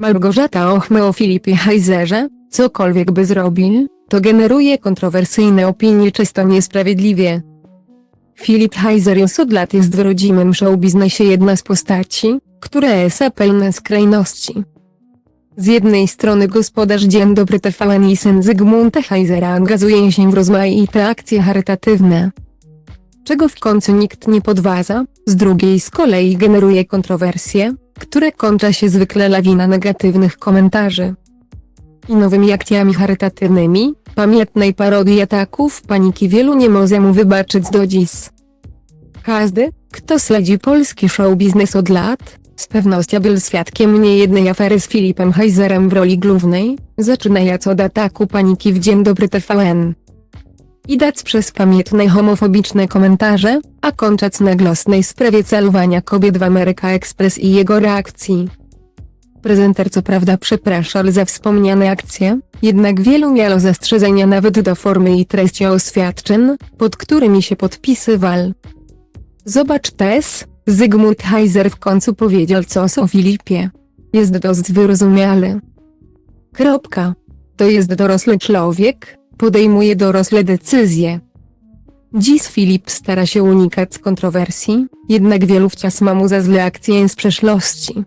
Małgorzata Ochmy o Filipie Heizerze, cokolwiek by zrobił, to generuje kontrowersyjne opinie czysto niesprawiedliwie. Filip Heiser już od lat jest w rodzimym showbiznesie jedna z postaci, która jest pełna skrajności. Z jednej strony gospodarz Dzień Dobry TVN i syn Zygmunta Heizera angażuje się w rozmaite akcje charytatywne, czego w końcu nikt nie podważa, z drugiej z kolei generuje kontrowersje, które kończy się zwykle lawina negatywnych komentarzy. I nowymi akcjami charytatywnymi, pamiętnej parodii ataków paniki wielu nie może mu wybaczyć do dziś. Każdy, kto śledzi polski show biznes od lat, z pewnością był świadkiem niejednej afery z Filipem Heizerem w roli głównej, zaczynając od ataku paniki w Dzień Dobry TVN. Idąc przez pamiętne homofobiczne komentarze, a kończąc na głosnej sprawie celowania kobiet w Ameryka Express i jego reakcji. Prezenter co prawda przepraszał za wspomniane akcje, jednak wielu miało zastrzeżenia nawet do formy i treści oświadczeń, pod którymi się podpisywał. Zobacz też, Zygmunt Heiser w końcu powiedział coś o Filipie. Jest dość wyrozumiały. Kropka. To jest dorosły człowiek, podejmuje dorosłe decyzje. Dziś Filip stara się unikać kontrowersji, jednak wielu wciąż ma mu za złe akcje z przeszłości,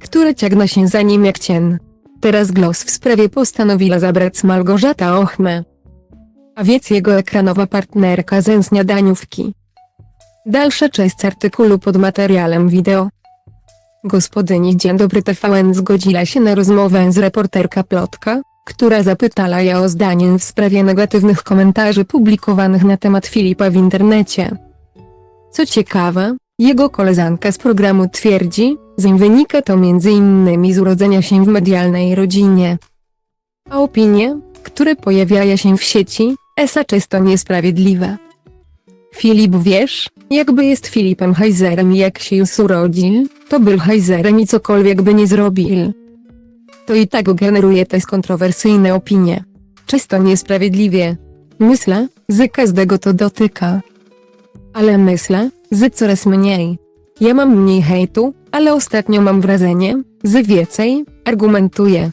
które ciągną się za nim jak cień. Teraz głos w sprawie postanowiła zabrać Małgorzata Ochme. A więc jego ekranowa partnerka ze śniadaniówki. Dalsza część artykułu pod materiałem wideo. Gospodyni Dzień Dobry TVN zgodziła się na rozmowę z reporterka Plotka, która zapytała ją o zdanie w sprawie negatywnych komentarzy publikowanych na temat Filipa w internecie. Co ciekawe, jego koleżanka z programu twierdzi, że wynika to m.in. z urodzenia się w medialnej rodzinie. A opinie, które pojawiają się w sieci, esa często niesprawiedliwe. Filip wiesz, jakby jest Filipem Heizerem i jak się już urodził, to był Heizerem i cokolwiek by nie zrobił. To i tak generuje te kontrowersyjne opinie. Często niesprawiedliwie. Myślę, że każdego to dotyka. Ale myślę, że coraz mniej. Ja mam mniej hejtu, ale ostatnio mam wrażenie, że więcej, argumentuję.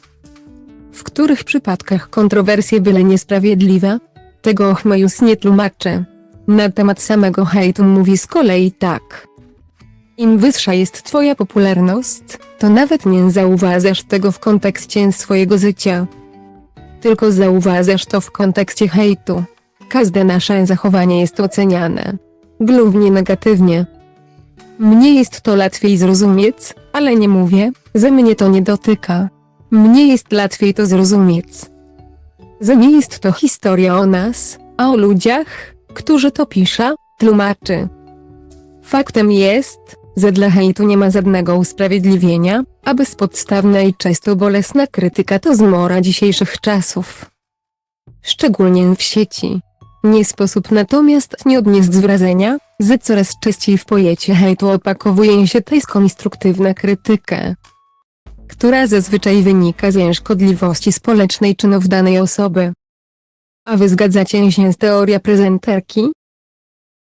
W których przypadkach kontrowersje byle niesprawiedliwe? Tego Ochma już nie tłumaczę. Na temat samego hejtu mówi z kolei tak. Im wyższa jest twoja popularność, to nawet nie zauważasz tego w kontekście swojego życia. Tylko zauważasz to w kontekście hejtu. Każde nasze zachowanie jest oceniane. Głównie negatywnie. Mnie jest to łatwiej zrozumieć, ale nie mówię, że mnie to nie dotyka. Mnie jest łatwiej to zrozumieć. Że nie jest to historia o nas, a o ludziach, którzy to pisze, tłumaczy. Faktem jest, dla hejtu nie ma żadnego usprawiedliwienia, a bezpodstawna i często bolesna krytyka to zmora dzisiejszych czasów. Szczególnie w sieci. Nie sposób natomiast nie odnieść wrażenia, że coraz częściej w pojęcie hejtu opakowuje się tę konstruktywna krytykę, która zazwyczaj wynika ze szkodliwości społecznej czynów danej osoby. A wy zgadzacie się z teorią prezenterki?